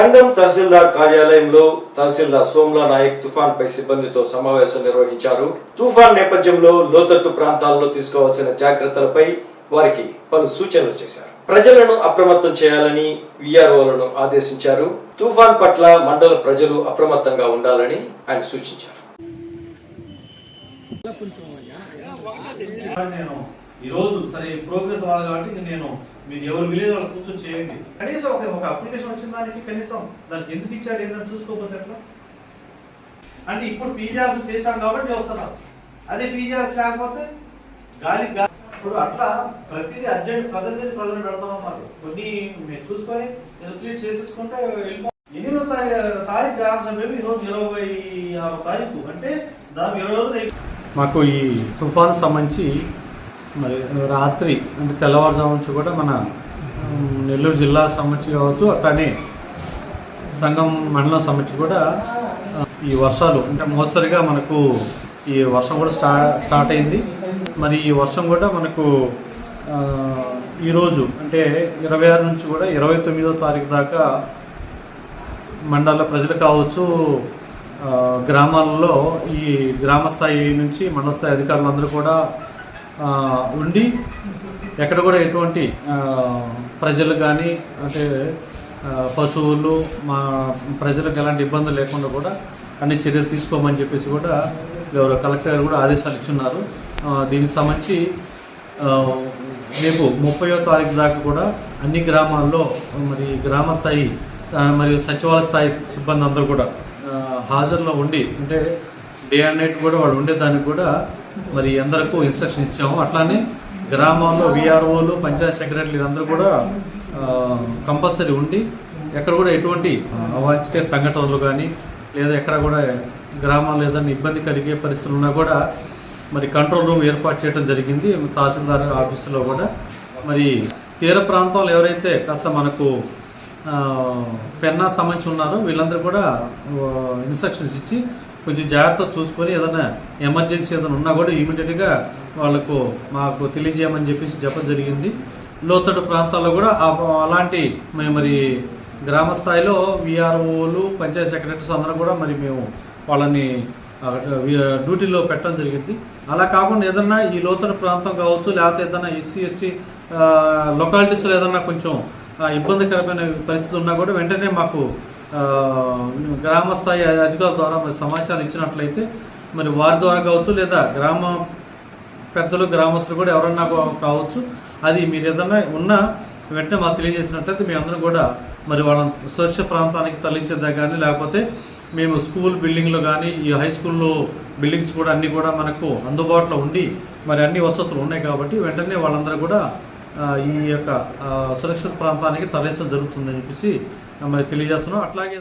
సంఘం తహసీల్దార్ కార్యాలయంలో తహసీల్దార్ సోమ్లా నాయక్ తుఫాన్ పై సిబ్బందితో సమావేశం నిర్వహించారు. తుఫాన్ నేపథ్యంలో లోతట్టు ప్రాంతాల్లో తీసుకోవాల్సిన జాగ్రత్తలపై వారికి పలు సూచనలు చేశారు. ప్రజలను అప్రమత్తం చేయాలని విఆర్ఓలను ఆదేశించారు. తుఫాన్ పట్ల మండల ప్రజలు అప్రమత్తంగా ఉండాలని ఆయన సూచించారు. నేను ఈ రోజు సరే ప్రోగ్రెస్ అవ్వాలి కాబట్టి నేను మీరు ఎవరు విలేజ్ వాళ్ళు కూర్చొని చేయండి. కనీసం ఒక ఒక అప్లికేషన్ వచ్చిన దానికి కనీసం దానికి ఎందుకు ఇచ్చారు ఏందని చూసుకోకపోతే ఎట్లా? అంటే ఇప్పుడు పీజీఆర్స్ చేశాం కాబట్టి వస్తున్నారు అదే పీజీఆర్స్ లేకపోతే గాలి ఇప్పుడు అట్లా ప్రతిదీ అర్జెంట్ ప్రజెంట్ ప్రజెంట్ పెడతాం అన్నారు. కొన్ని మీరు చూసుకొని క్లియర్ చేసేసుకుంటే వెళ్ళిపో ఎనిమిదో తారీఖు తారీఖు గ్రామ సభ్యులు ఈ రోజు ఇరవై ఆరో తారీఖు. అంటే దాదాపు ఇరవై రోజులు. మాకు ఈ తుఫాను సంబంధించి మరి రాత్రి అంటే తెల్లవారుజాము నుంచి కూడా మన నెల్లూరు జిల్లా సమస్య కావచ్చు అట్లానే సంఘం మండలం సమస్య కూడా ఈ వర్షాలు అంటే మోస్తరుగా మనకు ఈ వర్షం కూడా స్టా స్టార్ట్ అయింది. మరి ఈ వర్షం కూడా మనకు ఈరోజు అంటే ఇరవై ఆరు నుంచి కూడా ఇరవై తొమ్మిదో తారీఖు దాకా మండల ప్రజలు కావచ్చు గ్రామాలలో గ్రామాల్లో ఈ గ్రామ స్థాయి నుంచి మండల స్థాయి అధికారులందరూ కూడా ఉండి ఎక్కడ కూడా ఎటువంటి ప్రజలు కానీ అంటే పశువులు మా ప్రజలకు ఎలాంటి ఇబ్బందులు లేకుండా కూడా అన్ని చర్యలు తీసుకోమని చెప్పేసి కూడా ఎవరో కలెక్టర్ గారు కూడా ఆదేశాలు ఇచ్చున్నారు. దీనికి సంబంధించి రేపు ముప్పయో తారీఖు దాకా కూడా అన్ని గ్రామాల్లో మరి గ్రామ స్థాయి మరియు సచివాలయ స్థాయి సిబ్బంది అందరూ కూడా హాజరులో ఉండి అంటే డే అండ్ నైట్ కూడా వాళ్ళు ఉండేదానికి కూడా మరి అందరికీ ఇన్స్ట్రక్షన్ ఇచ్చాము. అట్లానే గ్రామాల్లో విఆర్ఓలు పంచాయత్ సెక్రటరీలు అందరూ కూడా కంపల్సరీ ఉండి ఎక్కడ కూడా ఎటువంటి అవాంఛిత సంఘటనలు కానీ లేదా ఎక్కడ కూడా గ్రామాల్లో ఏదైనా ఇబ్బంది కలిగే పరిస్థితులు ఉన్నా కూడా మరి కంట్రోల్ రూమ్ ఏర్పాటు చేయడం జరిగింది. తహసీల్దార్ ఆఫీసులో కూడా. మరి తీర ప్రాంతంలో ఎవరైతే కాస్త మనకు పెన్నా సంబంధించి ఉన్నారో వీళ్ళందరూ కూడా ఇన్స్ట్రక్షన్స్ ఇచ్చి కొంచెం జాగ్రత్త చూసుకొని ఏదైనా ఎమర్జెన్సీ ఏదైనా ఉన్నా కూడా ఇమీడియట్గా వాళ్ళకు మాకు తెలియజేయమని చెప్పేసి చెప్పడం జరిగింది. లోతట్టు ప్రాంతాల్లో కూడా అలాంటి మేము మరి గ్రామ స్థాయిలో విఆర్ఓలు పంచాయత్ సెక్రటరీస్ అందరం కూడా మరి మేము వాళ్ళని డ్యూటీలో పెట్టడం జరిగింది. అలా కాకుండా ఏదన్నా ఈ లోతట్టు ప్రాంతం కావచ్చు లేకపోతే ఏదైనా ఎస్సీ ఎస్టీ లొకాలిటీస్లో ఏదన్నా కొంచెం ఇబ్బందికరమైన పరిస్థితి ఉన్నా కూడా వెంటనే మాకు గ్రామ స్థాయి అధికారుల ద్వారా మరి సమాచారం ఇచ్చినట్లయితే మరి వారి ద్వారా కావచ్చు లేదా గ్రామ పెద్దలు గ్రామస్తులు కూడా ఎవరన్నా కావచ్చు. అది మీరు ఏదన్నా ఉన్నా వెంటనే మాకు తెలియజేసినట్లయితే మేమందరం కూడా మరి వాళ్ళని సురక్షిత ప్రాంతానికి తరలించేదా కానీ లేకపోతే మేము స్కూల్ బిల్డింగ్లో కానీ ఈ హై స్కూల్లో బిల్డింగ్స్ కూడా అన్నీ కూడా మనకు అందుబాటులో ఉండి మరి అన్ని వసతులు ఉన్నాయి కాబట్టి వెంటనే వాళ్ళందరూ కూడా ఈ యొక్క సురక్షిత ప్రాంతానికి తరలించడం జరుగుతుందని చెప్పేసి మరి తెలియజేస్తున్నాం. అట్లాగే